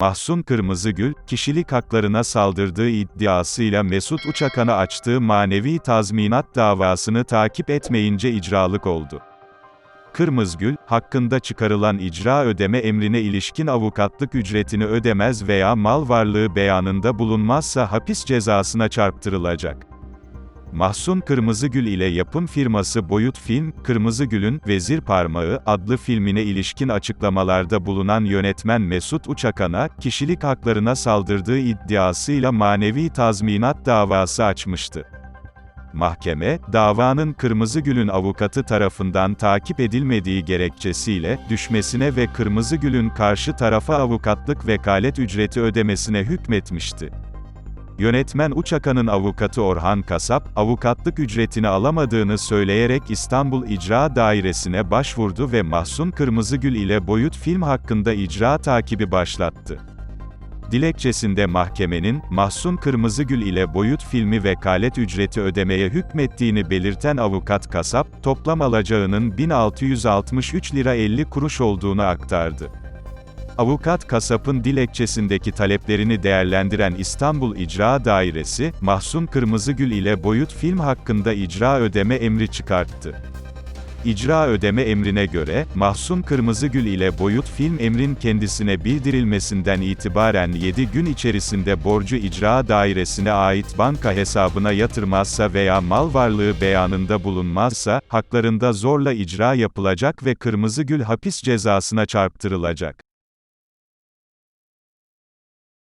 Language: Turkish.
Mahsun Kırmızıgül, kişilik haklarına saldırdığı iddiasıyla Mesut Uçakan'a açtığı manevi tazminat davasını takip etmeyince icralık oldu. Kırmızgül, hakkında çıkarılan icra ödeme emrine ilişkin avukatlık ücretini ödemez veya mal varlığı beyanında bulunmazsa hapis cezasına çarptırılacak. Mahsun Kırmızıgül ile yapım firması Boyut Film, Kırmızıgül'ün Vezir Parmağı adlı filmine ilişkin açıklamalarda bulunan yönetmen Mesut Uçakan'a, kişilik haklarına saldırdığı iddiasıyla manevi tazminat davası açmıştı. Mahkeme, davanın Kırmızıgül'ün avukatı tarafından takip edilmediği gerekçesiyle, düşmesine ve Kırmızıgül'ün karşı tarafa avukatlık vekalet ücreti ödemesine hükmetmişti. Yönetmen Uçakan'ın avukatı Orhan Kasap, avukatlık ücretini alamadığını söyleyerek İstanbul İcra Dairesi'ne başvurdu ve Mahsun Kırmızıgül ile Boyut Film hakkında icra takibi başlattı. Dilekçesinde mahkemenin, Mahsun Kırmızıgül ile Boyut filmi vekalet ücreti ödemeye hükmettiğini belirten avukat Kasap, toplam alacağının 1663 lira 50 kuruş olduğunu aktardı. Avukat Kasap'ın dilekçesindeki taleplerini değerlendiren İstanbul İcra Dairesi, Mahsun Kırmızıgül ile Boyut Film hakkında icra ödeme emri çıkarttı. İcra ödeme emrine göre, Mahsun Kırmızıgül ile Boyut Film emrin kendisine bildirilmesinden itibaren 7 gün içerisinde borcu icra dairesine ait banka hesabına yatırmazsa veya mal varlığı beyanında bulunmazsa, haklarında zorla icra yapılacak ve Kırmızıgül hapis cezasına çarptırılacak.